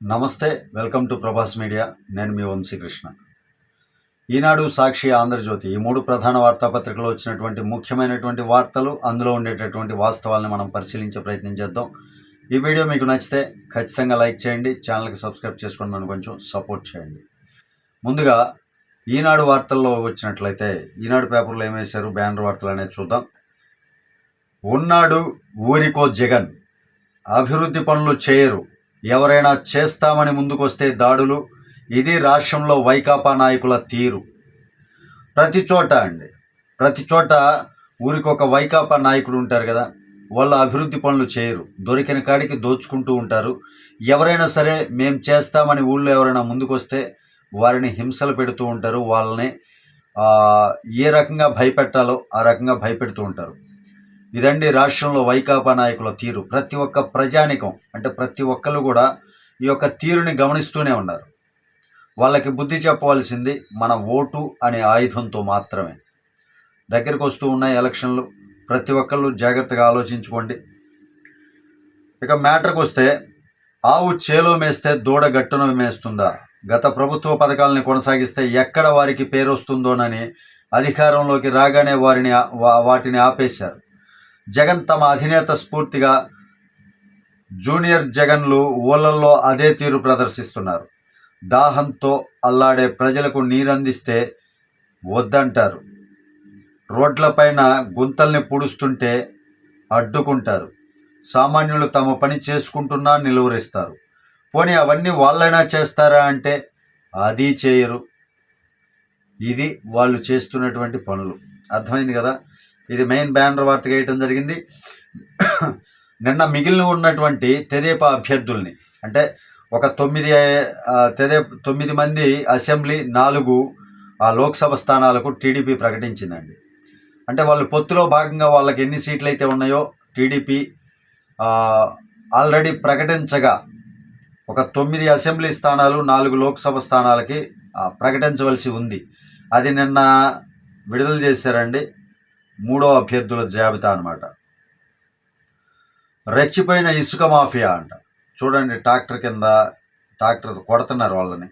నమస్తే welcome to Prabhas media. నేను మీ వంశీకృష్ణ ఈనాడు సాక్షి ఆంధ్రజ్యోతి. ఈ మూడు ప్రధాన వార్తాపత్రికలు వచ్చినటువంటి ముఖ్యమైనటువంటి వార్తలు అందులో ఉండేటటువంటి వాస్తవాలను మనం పరిశీలించే ప్రయత్నం చేద్దాం. ఈ వీడియో మీకు నచ్చితే ఖచ్చితంగా లైక్ చేయండి ఛానల్కి సబ్స్క్రైబ్ చేసుకొని మనం కొంచెం సపోర్ట్ చేయండి. ముందుగా ఈనాడు వార్తల్లో వచ్చినట్లయితే ఈనాడు పేపర్లో ఏమేశారు బ్యానర్ వార్తలు అనేది చూద్దాం. ఉన్నాడు ఊరికో జగన్. అభివృద్ధి పనులు చేయరు. ఎవరైనా చేస్తామని ముందుకొస్తే దాడులు ఇది రాష్ట్రంలో వైకాపా నాయకుల తీరు. ప్రతి చోట అండి ప్రతి చోట ఊరికి ఒక వైకాపా నాయకుడు ఉంటారు కదా వాళ్ళ అభివృద్ధి పనులు చేయరు దొరికిన కాడికి దోచుకుంటూ ఉంటారు. ఎవరైనా సరే మేము చేస్తామని ఊళ్ళో ఎవరైనా ముందుకొస్తే వారిని హింసలు పెడుతూ ఉంటారు వాళ్ళని ఏ రకంగా భయపెట్టాలో ఆ రకంగా భయపెడుతూ ఉంటారు. ఇదండి రాష్ట్రంలో వైకాపా నాయకుల తీరు. ప్రతి ఒక్క ప్రజానికం అంటే ప్రతి ఒక్కరు కూడా ఈ యొక్క తీరుని గమనిస్తూనే ఉన్నారు. వాళ్ళకి బుద్ధి చెప్పవలసింది మన ఓటు అనే ఆయుధంతో మాత్రమే. దగ్గరికి వస్తూ ఉన్నాయి ఎలక్షన్లు. ప్రతి ఒక్కళ్ళు జాగ్రత్తగా ఆలోచించుకోండి. ఇక మ్యాటర్కి వస్తే ఆవు చేలో మేస్తే దూడ గట్టును మేస్తుందా? గత ప్రభుత్వ పథకాలని కొనసాగిస్తే ఎక్కడ వారికి పేరు వస్తుందోనని అధికారంలోకి రాగానే వారిని వాటిని ఆపేశారు. జగన్ తమ అధినేత స్ఫూర్తిగా జూనియర్ జగన్లు ఊళ్ళల్లో అదే తీరు ప్రదర్శిస్తున్నారు. దాహంతో అల్లాడే ప్రజలకు నీరందిస్తే వద్దంటారు. రోడ్లపైన గుంతల్ని పుడుస్తుంటే అడ్డుకుంటారు. సామాన్యులు తమ పని చేసుకుంటున్నా నిలువరిస్తారు. పోనీ అవన్నీ వాళ్ళైనా చేస్తారా అంటే అది చేయరు. ఇది వాళ్ళు చేస్తున్నటువంటి పనులు. అర్థమైంది కదా? ఇది మెయిన్ బ్యానర్ వార్తగా వేయటం జరిగింది. నిన్న మిగిలిన ఉన్నటువంటి తెదేపా అభ్యర్థుల్ని అంటే ఒక తొమ్మిది తెదే తొమ్మిది మంది అసెంబ్లీ నాలుగు ఆ లోక్సభ స్థానాలకు టీడీపీ ప్రకటించిందండి. అంటే వాళ్ళు పొత్తులో భాగంగా వాళ్ళకి ఎన్ని సీట్లు అయితే ఉన్నాయో టీడీపీ ఆల్రెడీ ప్రకటించగా ఒక తొమ్మిది అసెంబ్లీ స్థానాలు నాలుగు లోక్సభ స్థానాలకి ప్రకటించవలసి ఉంది. అది నిన్న విడుదల చేశారండి. మూడో అభ్యర్థుల జాబితా అన్నమాట. రెచ్చిపోయిన ఇసుక మాఫియా అంట. చూడండి ట్రాక్టర్ కింద ట్రాక్టర్ కొడుతున్నారు వాళ్ళని.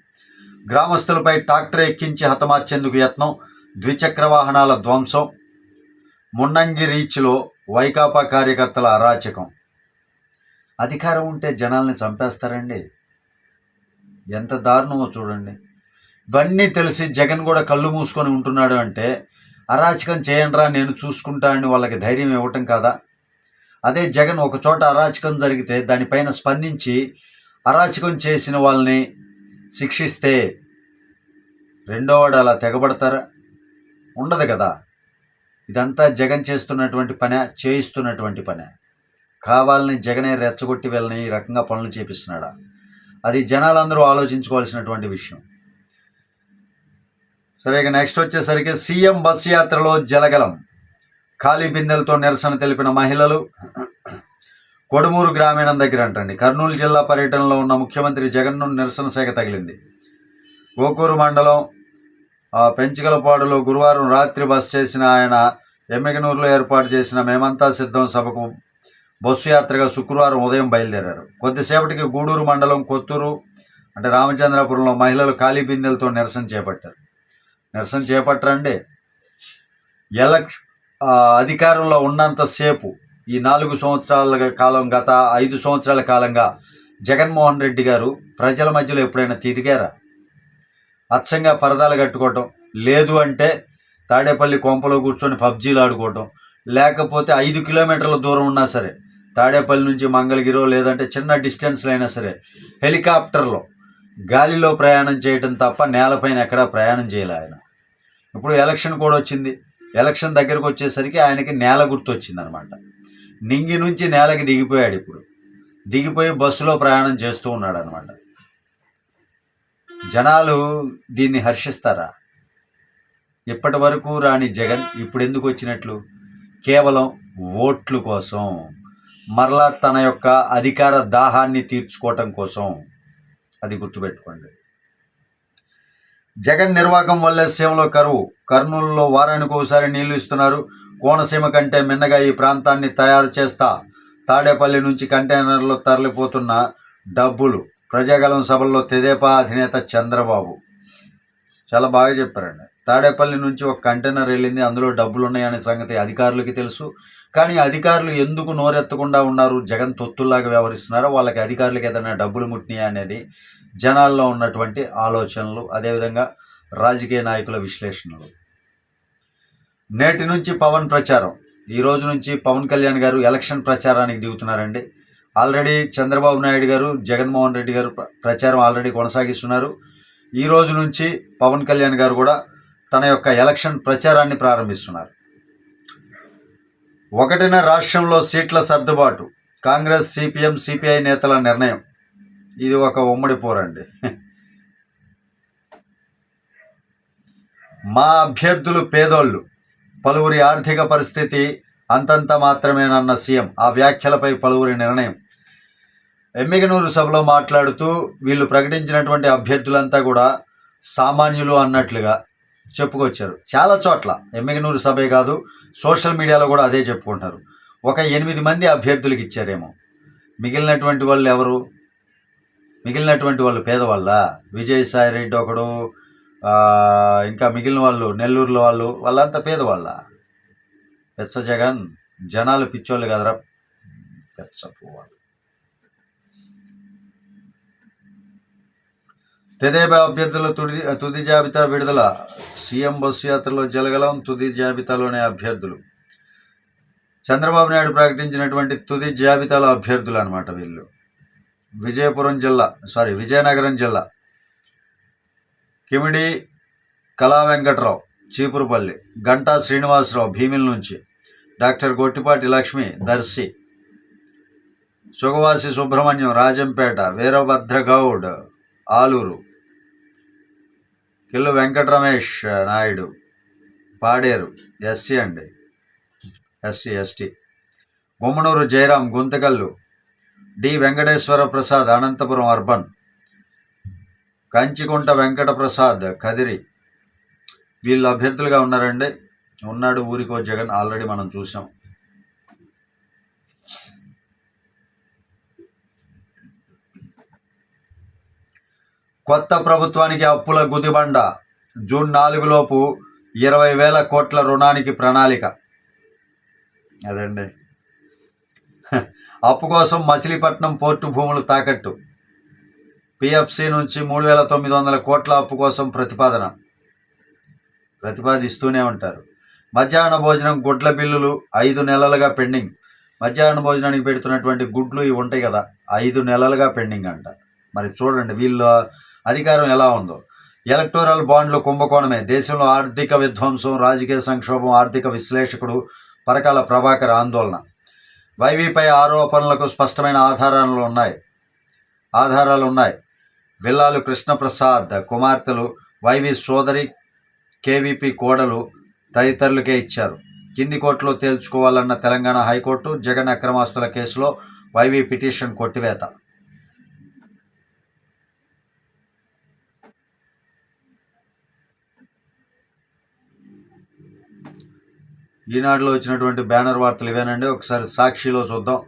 గ్రామస్తులపై ట్రాక్టర్ ఎక్కించి హతమార్చేందుకు యత్నం ద్విచక్ర వాహనాల ధ్వంసం మున్నంగి రీచ్లో వైకాపా కార్యకర్తల అరాచకం. అధికారం ఉంటే జనాల్ని చంపేస్తారండి. ఎంత దారుణమో చూడండి. ఇవన్నీ తెలిసి జగన్ కూడా కళ్ళు మూసుకొని ఉంటున్నాడు అంటే అరాచకం చేయండిరా నేను చూసుకుంటా అని వాళ్ళకి ధైర్యం ఇవ్వటం కాదా? అదే జగన్ ఒక చోట అరాచకం జరిగితే దానిపైన స్పందించి అరాచకం చేసిన వాళ్ళని శిక్షిస్తే రెండోవాడు అలా తెగబడతారా? ఉండదు కదా. ఇదంతా జగన్ చేస్తున్నటువంటి పనే చేయిస్తున్నటువంటి పనే. కావాలని జగనే రెచ్చగొట్టి వెళ్ళని ఈ రకంగా పనులు చేపిస్తున్నాడా? అది జనాలందరూ ఆలోచించుకోవాల్సినటువంటి విషయం. సరే ఇక నెక్స్ట్ వచ్చేసరికి సీఎం బస్ యాత్రలో జలగలం. ఖాళీ బిందెలతో నిరసన తెలిపిన మహిళలు కొడుమూరు గ్రామీణం దగ్గర అంటండి. కర్నూలు జిల్లా పర్యటనలో ఉన్న ముఖ్యమంత్రి జగన్ను నిరసన శాఖ తగిలింది. గోకూరు మండలం పెంచికలపాడులో గురువారం రాత్రి బస్ చేసిన ఆయన ఎమ్మెగనూరులో ఏర్పాటు చేసిన మేమంతా సిద్ధం సభకు బస్సు యాత్రగా శుక్రవారం ఉదయం బయలుదేరారు. కొద్దిసేపటికి గూడూరు మండలం కొత్తూరు అంటే రామచంద్రపురంలో మహిళలు ఖాళీ బిందెలతో నిరసన చేపట్టారు. నిరసన చేపట్టరండి. ఎలక్ అధికారంలో ఉన్నంతసేపు ఈ నాలుగు సంవత్సరాల కాలం గత ఐదు సంవత్సరాల కాలంగా జగన్మోహన్ రెడ్డి గారు ప్రజల మధ్యలో ఎప్పుడైనా తిరిగారా? అచ్చంగా పరదాలు కట్టుకోవటం లేదు అంటే తాడేపల్లి కొంపలో కూర్చొని పబ్జీలు ఆడుకోవటం లేకపోతే ఐదు కిలోమీటర్ల దూరం ఉన్నా సరే తాడేపల్లి నుంచి మంగళగిరో లేదంటే చిన్న డిస్టెన్స్లో అయినా సరే హెలికాప్టర్లో గాలిలో ప్రయాణం చేయటం తప్ప నేలపైన ఎక్కడా ప్రయాణం చేయలే ఆయన. ఇప్పుడు ఎలక్షన్ కూడా వచ్చింది. ఎలక్షన్ దగ్గరకు వచ్చేసరికి ఆయనకి నేల గుర్తు వచ్చింది అనమాట నింగి నుంచి నేలకి దిగిపోయాడు ఇప్పుడు. దిగిపోయి బస్సులో ప్రయాణం చేస్తూ ఉన్నాడు అనమాట జనాలు దీన్ని హర్షిస్తారా? ఇప్పటి వరకు రాని జగన్ ఇప్పుడు ఎందుకు వచ్చినట్లు? కేవలం ఓట్లు కోసం. మరలా తన యొక్క అధికార దాహాన్ని తీర్చుకోవటం కోసం. అది గుర్తుపెట్టుకోండి. జగన్ నిర్వాహకం వల్లే సీమలో కరువు. కర్నూలులో వారానికి ఒకసారి నీళ్ళు ఇస్తున్నారు. కోనసీమ కంటే మిన్నగా ఈ ప్రాంతాన్ని తయారు చేస్తా. తాడేపల్లి నుంచి కంటైనర్లో తరలిపోతున్న డబ్బులు. ప్రజాగలం సభల్లో తెదేపా అధినేత చంద్రబాబు. చాలా బాగా చెప్పారండి. తాడేపల్లి నుంచి ఒక కంటైనర్ వెళ్ళింది. అందులో డబ్బులు ఉన్నాయనే సంగతి అధికారులకి తెలుసు. కానీ అధికారులు ఎందుకు నోరెత్తకుండా ఉన్నారు? జగన్ తొత్తుల్లాగా వ్యవహరిస్తున్నారో? వాళ్ళకి అధికారులకు ఏదైనా డబ్బులు ముట్టినాయి అనేది జనాల్లో ఉన్నటువంటి ఆలోచనలు అదేవిధంగా రాజకీయ నాయకుల విశ్లేషణలు. నేటి నుంచి పవన్ ప్రచారం. ఈ రోజు నుంచి పవన్ కళ్యాణ్ గారు ఎలక్షన్ ప్రచారానికి దిగుతున్నారండి. ఆల్రెడీ చంద్రబాబు నాయుడు గారు జగన్మోహన్ రెడ్డి గారు ప్ర- ప్రచారం ఆల్రెడీ కొనసాగిస్తున్నారు. ఈ రోజు నుంచి పవన్ కళ్యాణ్ గారు కూడా తన యొక్క ఎలక్షన్ ప్రచారాన్ని ప్రారంభిస్తున్నారు. ఒకటిన రాష్ట్రంలో సీట్ల సర్దుబాటు. కాంగ్రెస్ సిపిఎం సిపిఐ నేతల నిర్ణయం. ఇది ఒక ఉమ్మడి పోరండి. మా అభ్యర్థులు పేదోళ్ళు. పలువురి ఆర్థిక పరిస్థితి అంతంత మాత్రమేనన్న సీఎం. ఆ వ్యాఖ్యలపై పలువురి నిర్ణయం. ఎమ్మిగనూరు సభలో మాట్లాడుతూ వీళ్ళు ప్రకటించినటువంటి అభ్యర్థులంతా కూడా సామాన్యులు అన్నట్లుగా చెప్పుకొచ్చారు. చాలా చోట్ల. ఎమ్మెగనూరు సభే కాదు సోషల్ మీడియాలో కూడా అదే చెప్పుకుంటారు. ఒక ఎనిమిది మంది అభ్యర్థులకు ఇచ్చారేమో. మిగిలినటువంటి వాళ్ళు ఎవరు? మిగిలినటువంటి వాళ్ళు పేదవాళ్ళ? విజయసాయి రెడ్డి ఒకడు ఇంకా మిగిలిన వాళ్ళు నెల్లూరులో వాళ్ళు వాళ్ళంతా పేదవాళ్ళ? పెచ్చ జగన్ జనాలు పిచ్చోళ్ళు కదరా. పెచ్చ పువ్వాళ్ళు అభ్యర్థుల తుది తుది జాబితా విడుదల. సీఎం బస్సు యాత్రలో జలగలం తుది జాబితాలోనే అభ్యర్థులు. చంద్రబాబు నాయుడు ప్రకటించినటువంటి తుది జాబితాలో అభ్యర్థులు అనమాట వీళ్ళు. విజయపురం జిల్లా సారీ విజయనగరం జిల్లా. కిమిడి కళా వెంకట్రావు చీపురుపల్లి గంటా శ్రీనివాసరావు భీమిల నుంచి. డాక్టర్ గొట్టిపాటి లక్ష్మి దర్శి. సుగవాసి సుబ్రహ్మణ్యం రాజంపేట వీరభద్రగౌడ్ ఆలూరు. కిల్లు వెంకటరమేష్ నాయుడు పాడేరు ఎస్సీ అండి. SC ST. Gummanur Jayaram Guntakal D Venkateswara Prasad Anantapur urban. Kanchikunta Venkata Prasad Kadiri. వీళ్ళు అభ్యర్థులుగా ఉన్నారండి. ఉన్నాడు ఊరికో జగన్. ఆల్రెడీ మనం చూసాం. కొత్త ప్రభుత్వానికి అప్పుల గుదిబండ. జూన్ నాలుగులోపు ఇరవై వేల కోట్ల రుణానికి ప్రణాళిక. అదండి. అప్పు కోసం మచిలీపట్నం పోర్టు భూములు తాకట్టు. పిఎఫ్సి నుంచి మూడు వేల తొమ్మిది వందల కోట్ల అప్పు కోసం ప్రతిపాదన. ప్రతిపాదిస్తూనే ఉంటారు. మధ్యాహ్న భోజనం గుడ్ల బిల్లులు ఐదు నెలలుగా పెండింగ్. మధ్యాహ్న భోజనానికి పెడుతున్నటువంటి గుడ్లు ఇవి ఉంటాయి కదా ఐదు నెలలుగా పెండింగ్ అంట. మరి చూడండి వీళ్ళు అధికారం ఎలా ఉందో. ఎలక్టోరల్ బాండ్లు కుంభకోణమే. దేశంలో ఆర్థిక విధ్వంసం రాజకీయ సంక్షోభం ఆర్థిక విశ్లేషకుడు పరకాల ప్రభాకర్ ఆందోళన. వైవీపై ఆరోపణలకు స్పష్టమైన ఆధారాలు ఉన్నాయి. ఆధారాలు ఉన్నాయి. విల్లాలు కృష్ణప్రసాద్ కుమార్తెలు వైవి సోదరి కేవీపీ కోడలు తదితరులకే ఇచ్చారు. కింది కోర్టులో తేల్చుకోవాలన్న తెలంగాణ హైకోర్టు జగన్ అక్రమాస్తుల కేసులో వైవి పిటిషన్ కొట్టివేత. ఈనాడులో వచ్చినటువంటి బ్యానర్ వార్తలు ఇవేనండి. ఒకసారి సాక్షిలో చూద్దాం.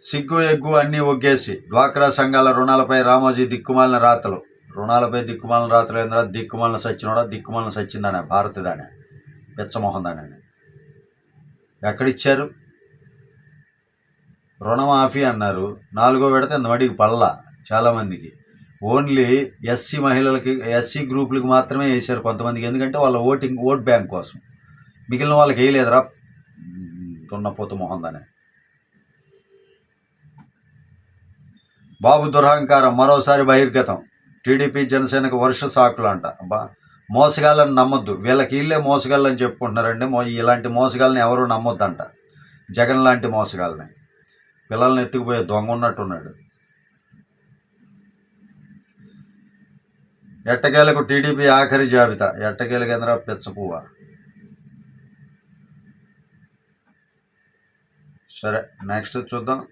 సిగ్గు ఎగ్గు అన్నీ ఒగ్గేసి డ్వాక్రా సంఘాల రుణాలపై రామోజీ దిక్కుమాలిన రాతలు. రుణాలపై దిక్కుమాలిన రాతలు ఏంద్రా? దిక్కుమాలిన సచ్చినోడా? దిక్కుమాలిన సచ్చిందానే? భారతదానే. పెచ్చమోహన్ దానే ఎక్కడిచ్చారు? రుణమాఫీ అన్నారు. నాలుగో విడత ఇంత మడికి పడలా చాలామందికి. ఓన్లీ ఎస్సీ మహిళలకి ఎస్సీ గ్రూపులకు మాత్రమే వేశారు కొంతమందికి. ఎందుకంటే వాళ్ళ ఓటింగ్ ఓట్ బ్యాంక్ కోసం. మిగిలిన వాళ్ళకి వేయలేదురా. తున్నపోత మొహందనే బాబు దురహంకారం మరోసారి బహిర్గతం. టీడీపీ జనసేనకు వర్ష సాకులు అంట మోసగాళ్ళని నమ్మొద్దు. వీళ్ళకి ఇల్లే మోసగాళ్ళని చెప్పుకుంటున్నారండి. మో ఇలాంటి మోసగాళ్ళని ఎవరు నమ్మొద్దంట. జగన్ లాంటి మోసగాళ్ళని. పిల్లల్ని ఎత్తుకుపోయే దొంగ ఉన్నట్టున్నాడు. ఎట్టకేలకు టీడీపీ ఆఖరి జాబితా? ఎట్టకేలకు ఎందరా పెచ్చపువ్వ. సరే నెక్స్ట్ చూద్దాం.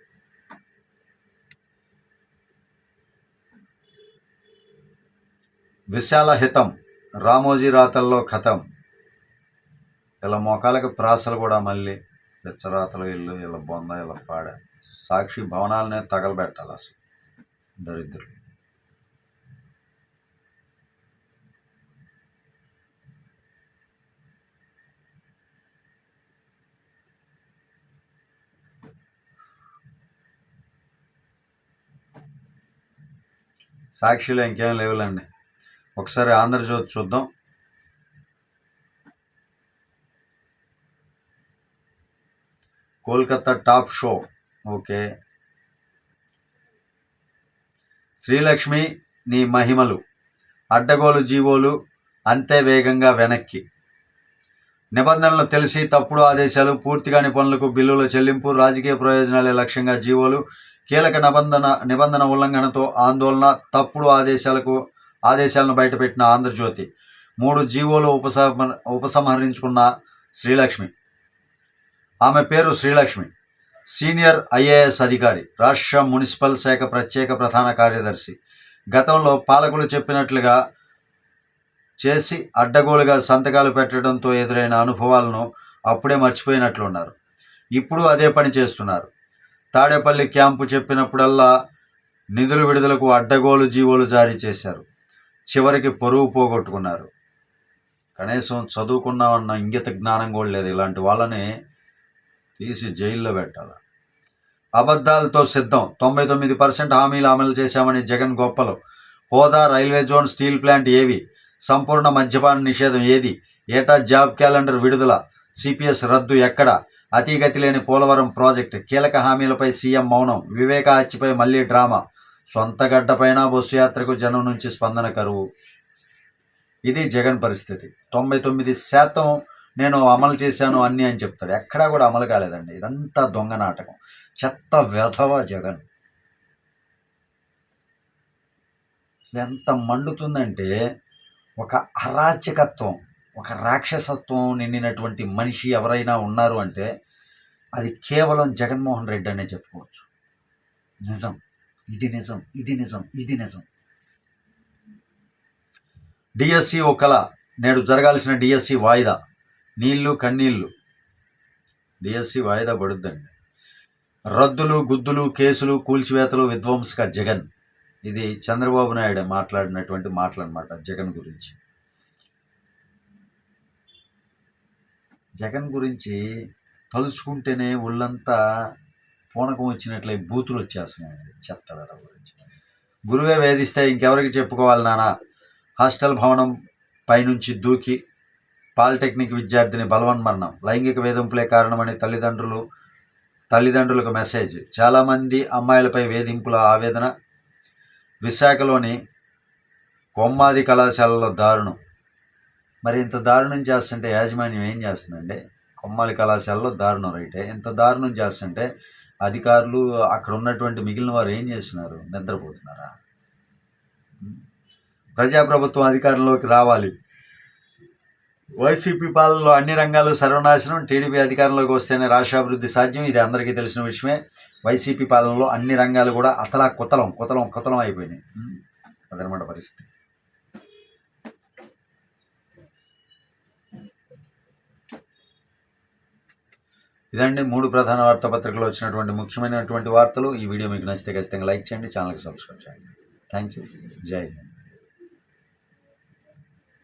విశాల హితం రామోజీ రాతల్లో కథం. ఇలా మోకాలకు ప్రాసలు కూడా మళ్ళీ పిచ్చరాతలు ఇల్లు ఇలా బొంద ఇలా పాడ. సాక్షి భవనాలనే తగలబెట్టాలి అసలు. దరిద్రులు. సాక్షిలో ఇంకేం లేవులండి. ఒకసారి ఆంధ్రజ్యోతి చూద్దాం. Kolkata top show. Okay. Srilakshmi నీ మహిమలు. అడ్డగోలు జీవోలు అంతే వేగంగా వెనక్కి. నిబంధనలు తెలిసి తప్పుడు ఆదేశాలు పూర్తిగాని పనులకు బిల్లుల చెల్లింపు రాజకీయ ప్రయోజనాలే లక్ష్యంగా జీవోలు కీలక నిబంధన నిబంధన ఉల్లంఘనతో ఆందోళన తప్పుడు ఆదేశాలకు ఆదేశాలను బయటపెట్టిన ఆంధ్రజ్యోతి మూడు జీవోలు ఉపసంహ ఉపసంహరించుకున్న శ్రీలక్ష్మి. ఆమె పేరు శ్రీలక్ష్మి. సీనియర్ ఐఏఎస్ అధికారి రాష్ట్ర మున్సిపల్ శాఖ ప్రత్యేక ప్రధాన కార్యదర్శి. గతంలో పాలకులు చెప్పినట్లుగా చేసి అడ్డగోలుగా సంతకాలు పెట్టడంతో ఎదురైన అనుభవాలను అప్పుడే మర్చిపోయినట్లున్నారు. ఇప్పుడు అదే పని చేస్తున్నారు. తాడేపల్లి క్యాంపు చెప్పినప్పుడల్లా నిధుల విడుదలకు అడ్డగోలు జీవోలు జారీ చేశారు. చివరికి పొరుగు పోగొట్టుకున్నారు. కనీసం చదువుకున్నామన్న ఇంగిత జ్ఞానం కూడా లేదు. ఇలాంటి వాళ్ళని తీసి జైల్లో పెట్టాలి? అబద్ధాలతో సిద్ధం. తొంభై తొమ్మిది పర్సెంట్ హామీలు అమలు చేశామని జగన్ గొప్పలు. హోదా రైల్వే జోన్ స్టీల్ ప్లాంట్ ఏవి? సంపూర్ణ మద్యపాన నిషేధం ఏది? ఏటా జాబ్ క్యాలెండర్ విడుదల? సిపిఎస్ రద్దు ఎక్కడ? అతిగతి లేని పోలవరం ప్రాజెక్టు. కీలక హామీలపై సీఎం మౌనం. వివేక హత్యపై మళ్ళీ డ్రామా. సొంత గడ్డపైన బస్సు యాత్రకు జనం నుంచి స్పందన కరువు. ఇది జగన్ పరిస్థితి. తొంభై తొమ్మిది శాతం నేను అమలు చేశాను అన్నీ అని చెప్తాడు. ఎక్కడా కూడా అమలు కాలేదండి. ఇదంతా దొంగ నాటకం. చెత్త వ్యధవ జగన్. ఎంత మండుతుందంటే ఒక అరాచకత్వం. ఒక రాక్షసత్వం నిండినటువంటి మనిషి ఎవరైనా ఉన్నారు అంటే అది కేవలం జగన్మోహన్ రెడ్డి అనే చెప్పుకోవచ్చు. నిజం. ఇది నిజం. ఇది నిజం. ఇది నిజం. డిఎస్సి ఓ కళ. నేడు జరగాల్సిన డిఎస్సి వాయిదా. నీళ్ళు కన్నీళ్ళు. డిఎస్సి వాయిదా పడుద్దండి. రద్దులు గుద్దులు కేసులు కూల్చివేతలు విధ్వంసక జగన్. ఇది చంద్రబాబు నాయుడు మాట్లాడినటువంటి మాటలు అనమాట జగన్ గురించి. జగన్ గురించి తలుచుకుంటేనే ఒళ్ళంతా పూనకం వచ్చినట్లే బూతులు వచ్చేస్తున్నాయి చెత్త వేద గురించి. గురువే వేధిస్తే ఇంకెవరికి చెప్పుకోవాలి నాన్న హాస్టల్ భవనం పైనుంచి దూకి పాలిటెక్నిక్ విద్యార్థిని బలవన్మరణం. లైంగిక వేధింపులే కారణమని తల్లిదండ్రులు తల్లిదండ్రులకు మెసేజ్. చాలామంది అమ్మాయిలపై వేధింపుల ఆవేదన. విశాఖలోని కొమ్మాది కళాశాలలో దారుణం. మరి ఇంత దారుణం చేస్తుంటే యాజమాన్యం ఏం చేస్తుందండి? కొమ్మాలి కళాశాలలో దారుణం రైటే? ఇంత దారుణం చేస్తుంటే అధికారులు అక్కడ ఉన్నటువంటి మిగిలిన వారు ఏం చేస్తున్నారు? నిద్రపోతున్నారా? ప్రజాప్రభుత్వం అధికారంలోకి రావాలి. వైసీపీ పాలనలో అన్ని రంగాలు సర్వనాశనం టీడీపీ అధికారంలోకి వస్తేనే రాష్ట్రాభివృద్ధి సాధ్యం ఇది అందరికీ తెలిసిన విషయమే. వైసీపీ పాలనలో అన్ని రంగాలు కూడా అతలా కుతలం కుతలం కుతలం అయిపోయినాయి అదనమాట పరిస్థితి. ఇదండి మూడు ప్రధాన వార్తాపత్రికలు వచ్చినటువంటి ముఖ్యమైనటువంటి వార్తలు. ఈ వీడియో మీకు నచ్చితే ఖచ్చితంగా లైక్ చేయండి ఛానల్కి సబ్స్క్రైబ్ చేయండి. థ్యాంక్ యూ జై హింద్.